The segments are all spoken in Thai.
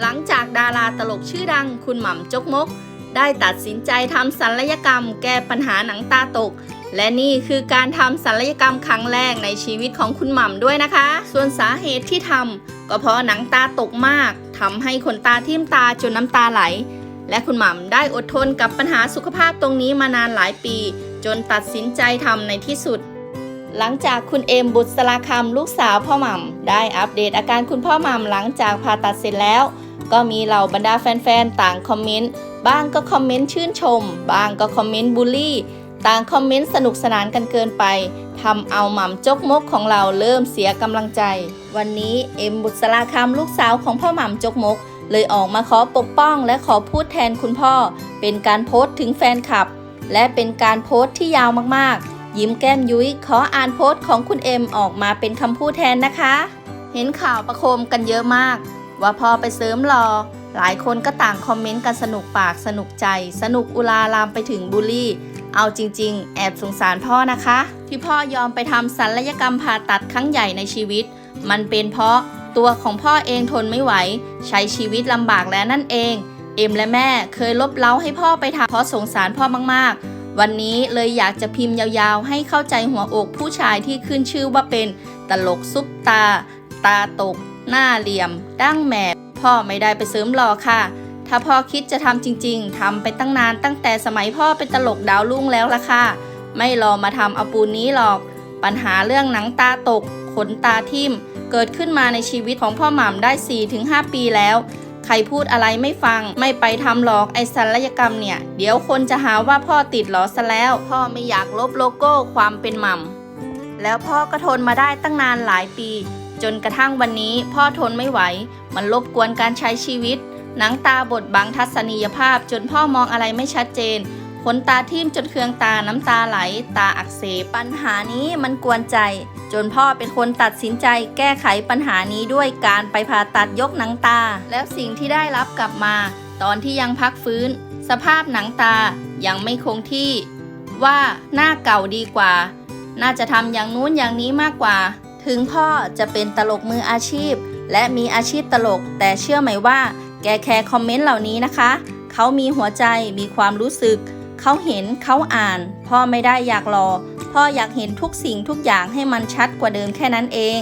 หลังจากดาราตลกชื่อดังคุณหม่ำจกมก ได้ตัดสินใจทำศัลยกรรม แก้ปัญหาหนังตาตก และนี่คือการทำศัลยกรรมครั้งแรกในชีวิตของคุณหม่ำด้วยนะคะ ส่วนสาเหตุที่ทำก็เพราะหนังตาตกมากทำให้ขนตาทิ่มตาจนน้ำตาไหล และคุณหม่ำได้อดทนกับปัญหาสุขภาพตรงนี้มานานหลายปี จนตัดสินใจทำในที่สุด หลังจากคุณเอมบุษรสลาคำลูกสาวพ่อหม่ำได้อัปเดตอาการคุณพ่อหม่ำหลังจากผ่าตัดเสร็จแล้ว ก็มีเหล่าบรรดาแฟนๆ ต่างคอมเมนต์บ้างก็คอมเมนต์ชื่นชม บ้างก็คอมเมนต์บูลลี่ ต่างคอมเมนต์สนุกสนานกันเกินไปทำเอาหม่ำจกมกของเราเริ่มเสียกำลังใจ วันนี้เอ็มบุษรสลาคำลูกสาวของพ่อหม่ำจกมก เลยออกมาขอปกป้องและขอพูดแทนคุณพ่อ เป็นการโพสต์ถึงแฟนคลับ และเป็นการโพสต์ที่ยาวมากๆ ยิ้มแก้มยุ้ยขออ่านโพสต์ของคุณเอ็มออกมาเป็นคำพูดแทนนะคะ เห็นข่าวประโคมกันเยอะมาก ว่าพอไปเสริมรอหลายคนก็ต่างคอมเมนต์กันสนุกปากสนุกใจ สนุกอุลาลามไปถึงบูลลี่ เอาจริง ๆ แอบสงสารพ่อนะคะ ที่พ่อยอมไปทำศัลยกรรมผ่าตัดครั้งใหญ่ในชีวิต มันเป็นเพราะตัวของพ่อเองทนไม่ไหว ใช้ชีวิตลำบากแล้วนั่นเอง เอ็มและแม่เคยลบเล้าให้พ่อไปทำเพราะสงสารพ่อมากๆ วันนี้เลยอยากจะพิมพ์ยาวๆ ให้เข้าใจหัวอกผู้ชายที่ขึ้นชื่อว่าเป็นตลกซุปตา ตาตก หน้าเหลี่ยม ดั้งแหมบพ่อไม่ได้ไปเสริมหล่อค่ะ ถ้าพ่อคิดจะทำจริงๆทำไปตั้งนานตั้งแต่สมัยพ่อเป็นตลกดาวรุ่งแล้วล่ะค่ะ ไม่รอมาทำเอาปูนนี้หรอก ปัญหาเรื่องหนังตาตก ขนตาทิ่ม เกิดขึ้นมาในชีวิตของพ่อหม่ำได้ 4-5 ปีแล้ว รพูดอะไรไม่ฟัง ไม่ไปทำหรอกไอศัลยกรรมเนี่ย เดี๋ยวคนจะหาว่าพ่อติดหรอซะแล้ว พ่อไม่อยากลบโลโก้ความเป็นหม่ำแล้วพ่อก็ทนมาได้ตั้งนานหลายปี จนกระทั่งวันนี้พ่อทนไม่ไหว มันรบกวนการใช้ชีวิต หนังตาบดบังทัศนียภาพจนพ่อมองอะไรไม่ชัดเจน ขนตาทิ่มจนเคืองตาน้ำตาไหล ตาอักเสบปัญหานี้มันกวนใจ จนพ่อเป็นคนตัดสินใจแก้ไขปัญหานี้ด้วยการไปผ่าตัดยกหนังตา แล้วสิ่งที่ได้รับกลับมา ตอนที่ยังพักฟื้น สภาพหนังตายังไม่คงที่ ว่าหน้าเก่าดีกว่า น่าจะทำอย่างนู้นอย่างนี้มากกว่า ถึงพ่อจะเป็นตลกมืออาชีพ และมีอาชีพตลก แต่เชื่อไหมว่า แกแคร์คอมเมนต์เหล่านี้นะคะ เขามีหัวใจมีความรู้สึก เขาเห็นเขาอ่าน พ่อไม่ได้อยากรอ พ่ออยากเห็นทุกสิ่งทุกอย่างให้มันชัดกว่าเดิมแค่นั้นเอง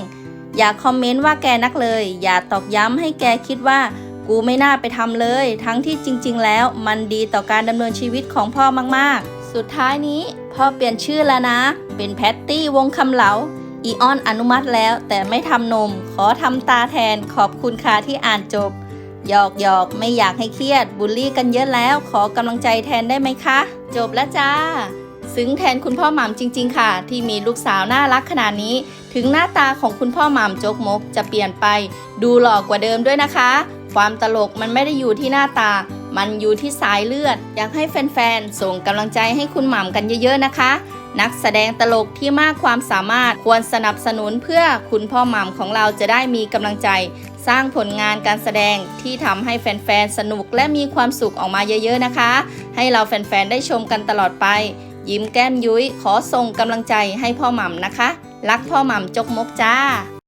อย่าคอมเมนต์ว่าแกนักเลย อย่าตอกย้ำให้แกคิดว่า กูไม่น่าไปทำเลย ทั้งที่จริง ๆ แล้วมันดีต่อการดำเนินชีวิตของพ่อมากๆ สุดท้ายนี้ พ่อเปลี่ยนชื่อแล้วนะ เป็นแพตตี้วงคำเหลาอีออนอนุมัติแล้วแต่ไม่ทำนม ขอทำตาแทนขอบคุณค่ะที่อ่านจบ หยอกหยอกไม่อยากให้เครียดบูลลี่กันเยอะแล้ว ขอกำลังใจแทนได้ไหมคะ จบแล้วจ้า ซึ้งแทนคุณพ่อหม่ำจริง ๆ ค่ะ ที่มีลูกสาวน่ารักขนาดนี้ ถึงหน้าตาของคุณพ่อหม่ำโจกมกจะเปลี่ยนไป ดูหล่อกว่าเดิมด้วยนะคะ ความตลกมันไม่ได้อยู่ที่หน้าตา มันอยู่ที่สายเลือด อยากให้แฟนๆส่งกำลังใจให้คุณหม่ำกันเยอะๆนะคะ นักแสดงตลกที่มากความสามารถควรสนับสนุนเพื่อคุณพ่อหม่ำของเราจะได้มีกำลังใจ สร้างผลงานการแสดงที่ทำให้แฟนๆ สนุกและมีความสุขออกมาเยอะๆนะคะ ให้เราแฟนๆ ได้ชมกันตลอดไป ยิ้มแก้มยุ้ยขอส่งกำลังใจให้พ่อหม่ำนะคะ รักพ่อหม่ำจกมกจ้า